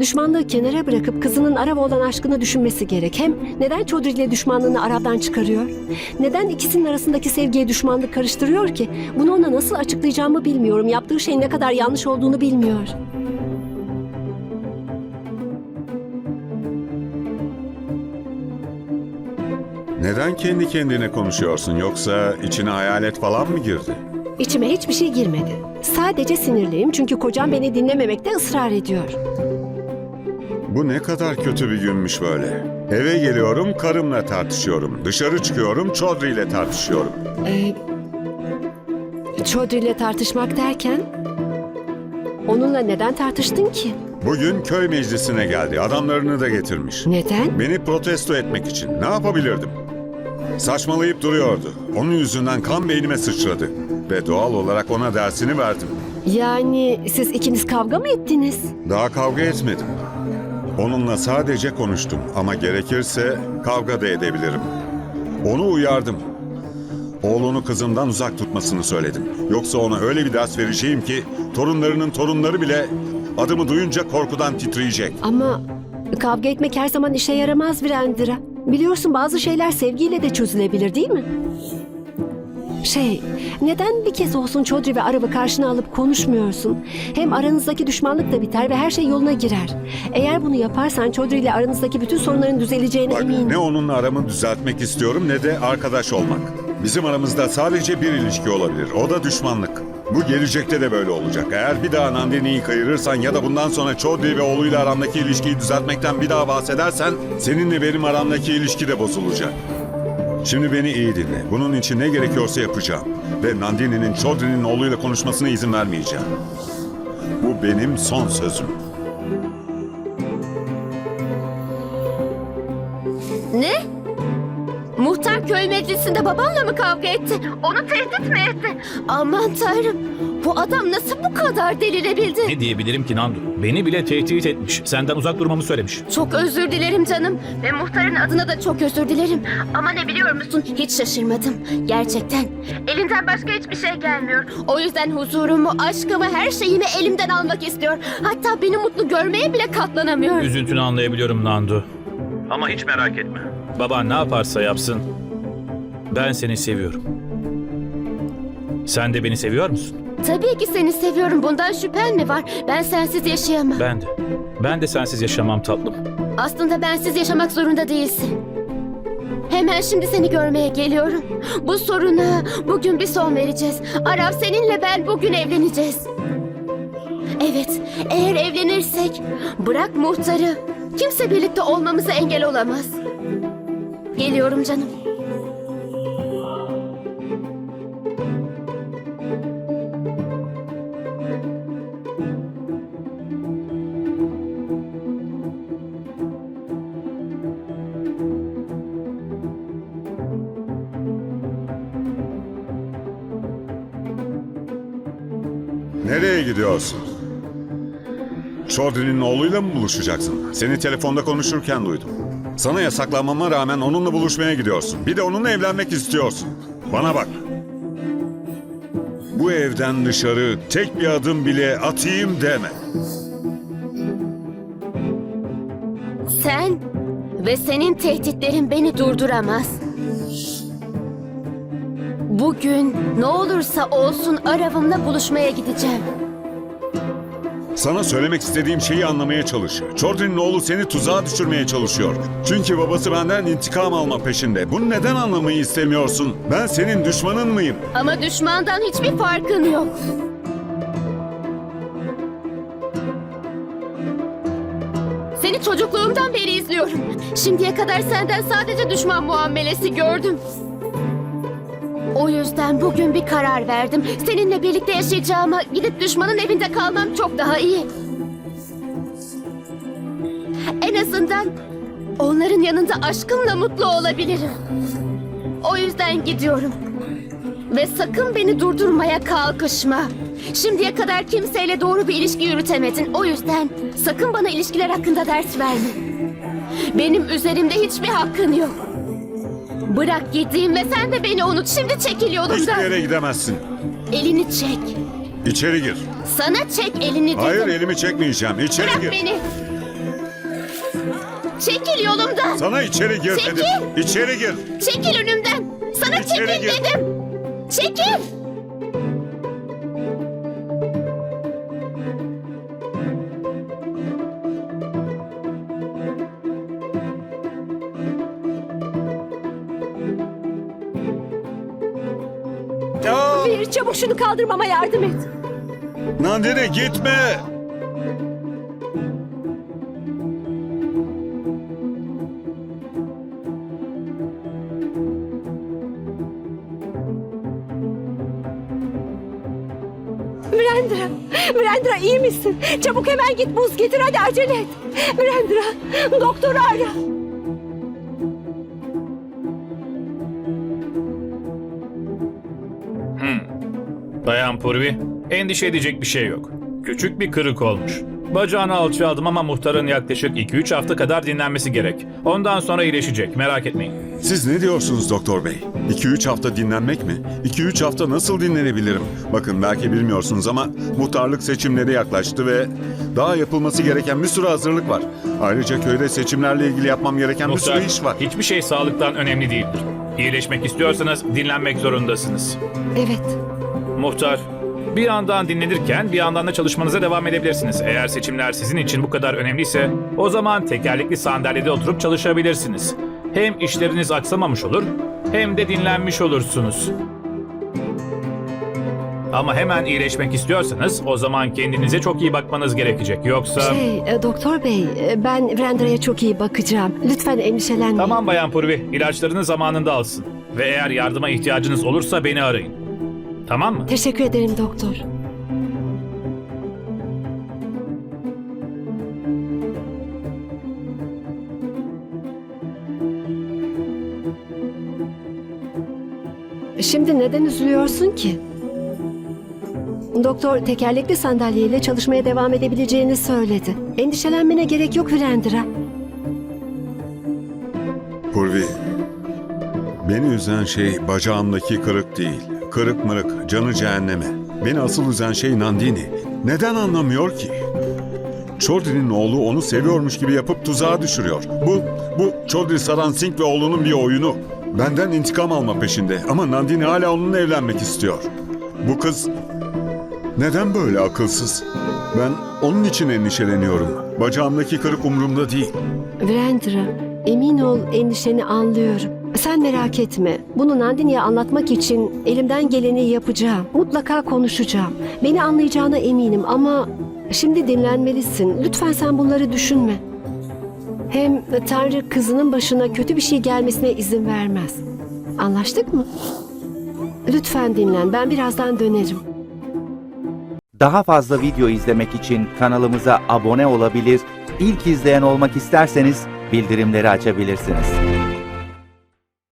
Düşmanlığı kenara bırakıp kızının Arap'a olan aşkını düşünmesi gerek. Hem neden Çodri ile düşmanlığını Arap'tan çıkarıyor? Neden ikisinin arasındaki sevgiye düşmanlık karıştırıyor ki? Bunu ona nasıl açıklayacağımı bilmiyorum. Yaptığı şeyin ne kadar yanlış olduğunu bilmiyor. Neden kendi kendine konuşuyorsun yoksa içine hayalet falan mı girdi? İçime hiçbir şey girmedi. Sadece sinirliyim çünkü kocam beni dinlememekte ısrar ediyor. Bu ne kadar kötü bir günmüş böyle. Eve geliyorum karımla tartışıyorum. Dışarı çıkıyorum Çodri ile tartışıyorum. Ee, Çodri ile tartışmak derken... Onunla neden tartıştın ki? Bugün köy meclisine geldi. Adamlarını da getirmiş. Neden? Beni protesto etmek için ne yapabilirdim? Saçmalayıp duruyordu. Onun yüzünden kan beynime sıçradı. Ve doğal olarak ona dersini verdim. Yani siz ikiniz kavga mı ettiniz? Daha kavga etmedim. Onunla sadece konuştum ama gerekirse kavga da edebilirim. Onu uyardım. Oğlunu kızımdan uzak tutmasını söyledim. Yoksa ona öyle bir ders vereceğim ki torunlarının torunları bile adımı duyunca korkudan titreyecek. Ama kavga etmek her zaman işe yaramaz Virendra. Biliyorsun bazı şeyler sevgiyle de çözülebilir değil mi? Şey, neden bir kez olsun Çodri ve Arab'ı karşına alıp konuşmuyorsun? Hem aranızdaki düşmanlık da biter ve her şey yoluna girer. Eğer bunu yaparsan Çodri ile aranızdaki bütün sorunların düzeleceğine Bak eminim. ne onunla aramı düzeltmek istiyorum ne de arkadaş olmak. Bizim aramızda sadece bir ilişki olabilir. O da düşmanlık. Bu gelecekte de böyle olacak. Eğer bir daha Nandini'yi kayırırsan ya da bundan sonra Chaudhry ve oğluyla aramdaki ilişkiyi düzeltmekten bir daha bahsedersen seninle benim aramdaki ilişki de bozulacak. Şimdi beni iyi dinle. Bunun için ne gerekiyorsa yapacağım. Ve Nandini'nin Chaudhry'nin oğluyla konuşmasına izin vermeyeceğim. Bu benim son sözüm. Muhtar köy meclisinde babanla mı kavga etti? Onu tehdit mi etti? Aman tanrım. Bu adam nasıl bu kadar delirebildi? Ne diyebilirim ki Nandu? Beni bile tehdit etmiş. Senden uzak durmamı söylemiş. Çok özür dilerim canım. Ve muhtarın adına da çok özür dilerim. Ama ne biliyor musun? Hiç şaşırmadım. Gerçekten. Elinden başka hiçbir şey gelmiyor. O yüzden huzurumu, aşkımı, her şeyimi elimden almak istiyor. Hatta beni mutlu görmeye bile katlanamıyor. Üzüntünü anlayabiliyorum Nandu. Ama hiç merak etme. Baban ne yaparsa yapsın. Ben seni seviyorum. Sen de beni seviyor musun? Tabii ki seni seviyorum. Bundan şüphen mi var? Ben sensiz yaşayamam. Ben de. Ben de sensiz yaşamam tatlım. Aslında bensiz yaşamak zorunda değilsin. Hemen şimdi seni görmeye geliyorum. Bu soruna bugün bir son vereceğiz. Arap seninle ben bugün evleneceğiz. Evet, eğer evlenirsek bırak muhtarı. Kimse birlikte olmamıza engel olamaz. Geliyorum canım. Nereye gidiyorsun? Chaudhry'nin oğluyla mı buluşacaksın? Seni telefonda konuşurken duydum. Sana yasaklanmama rağmen onunla buluşmaya gidiyorsun. Bir de onunla evlenmek istiyorsun. Bana bak. Bu evden dışarı tek bir adım bile atayım deme. Sen ve senin tehditlerin beni durduramaz. Bugün ne olursa olsun Arav'ımla buluşmaya gideceğim. Sana söylemek istediğim şeyi anlamaya çalış. Chaudhry'nin oğlu seni tuzağa düşürmeye çalışıyor. Çünkü babası benden intikam alma peşinde. Bunu neden anlamayı istemiyorsun? Ben senin düşmanın mıyım? Ama düşmandan hiçbir farkın yok. Seni çocukluğumdan beri izliyorum. Şimdiye kadar senden sadece düşman muamelesi gördüm. O yüzden bugün bir karar verdim. Seninle birlikte yaşayacağıma gidip düşmanın evinde kalmam çok daha iyi. En azından onların yanında aşkımla mutlu olabilirim. O yüzden gidiyorum. Ve sakın beni durdurmaya kalkışma. Şimdiye kadar kimseyle doğru bir ilişki yürütemedin. O yüzden sakın bana ilişkiler hakkında ders verme. Benim üzerimde hiçbir hakkın yok. Bırak gideyim ve sen de beni unut. Şimdi çekil Hiçbir yolumdan. yere gidemezsin. Elini çek. İçeri gir. Sana çek elini dedim. Hayır elimi çekmeyeceğim. İçeri Bırak gir. beni. Çekil yolumdan. Sana içeri gir Çekil! dedim. İçeri gir. Çekil önümden. Sana İçeri çekil gir. dedim. Çekil. Çabuk şunu kaldırmama yardım et. Nandini gitme. Brandra, Brandra iyi misin? Çabuk hemen git buz getir hadi acele et. Brandra, doktoru ara. Bayan Purvi, endişe edecek bir şey yok. Küçük bir kırık olmuş. Bacağını alçaldım ama muhtarın yaklaşık 2-3 hafta kadar dinlenmesi gerek. Ondan sonra iyileşecek, merak etmeyin. Siz ne diyorsunuz doktor bey? 2-3 hafta dinlenmek mi? 2-3 hafta nasıl dinlenebilirim? Bakın belki bilmiyorsunuz ama muhtarlık seçimleri yaklaştı ve daha yapılması gereken bir sürü hazırlık var. Ayrıca köyde seçimlerle ilgili yapmam gereken bir Muhtar, sürü iş var. hiçbir şey sağlıktan önemli değildir. İyileşmek istiyorsanız dinlenmek zorundasınız. Evet, Muhtar, bir yandan dinlenirken bir yandan da çalışmanıza devam edebilirsiniz. Eğer seçimler sizin için bu kadar önemliyse o zaman tekerlekli sandalyede oturup çalışabilirsiniz. Hem işleriniz aksamamış olur hem de dinlenmiş olursunuz. Ama hemen iyileşmek istiyorsanız o zaman kendinize çok iyi bakmanız gerekecek. Yoksa... şey e, doktor bey e, ben Brandra'ya çok iyi bakacağım. Lütfen endişelenmeyin. Tamam Bayan Purvi, ilaçlarını zamanında alsın. Ve eğer yardıma ihtiyacınız olursa beni arayın. Tamam mı? Teşekkür ederim doktor. Şimdi neden üzülüyorsun ki? Doktor tekerlekli sandalyeyle çalışmaya devam edebileceğini söyledi. Endişelenmene gerek yok Virendra. Purvi, beni üzen şey bacağımdaki kırık değil. Kırık mırık, canı cehenneme. Beni asıl üzen şey Nandini. Neden anlamıyor ki? Chaudhry'nin oğlu onu seviyormuş gibi yapıp tuzağa düşürüyor. Bu, bu Chaudhry Saran Singh ve oğlunun bir oyunu. Benden intikam alma peşinde ama Nandini hala onunla evlenmek istiyor. Bu kız neden böyle akılsız? Ben onun için endişeleniyorum. Bacağımdaki kırık umurumda değil. Virendra, emin ol endişeni anlıyorum. Sen merak etme. Bunu Nandini'ye anlatmak için elimden geleni yapacağım. Mutlaka konuşacağım. Beni anlayacağına eminim ama şimdi dinlenmelisin. Lütfen sen bunları düşünme. Hem Tanrı kızının başına kötü bir şey gelmesine izin vermez. Anlaştık mı? Lütfen dinlen. Ben birazdan dönerim. Daha fazla video izlemek için kanalımıza abone olabilir, ilk izleyen olmak isterseniz bildirimleri açabilirsiniz.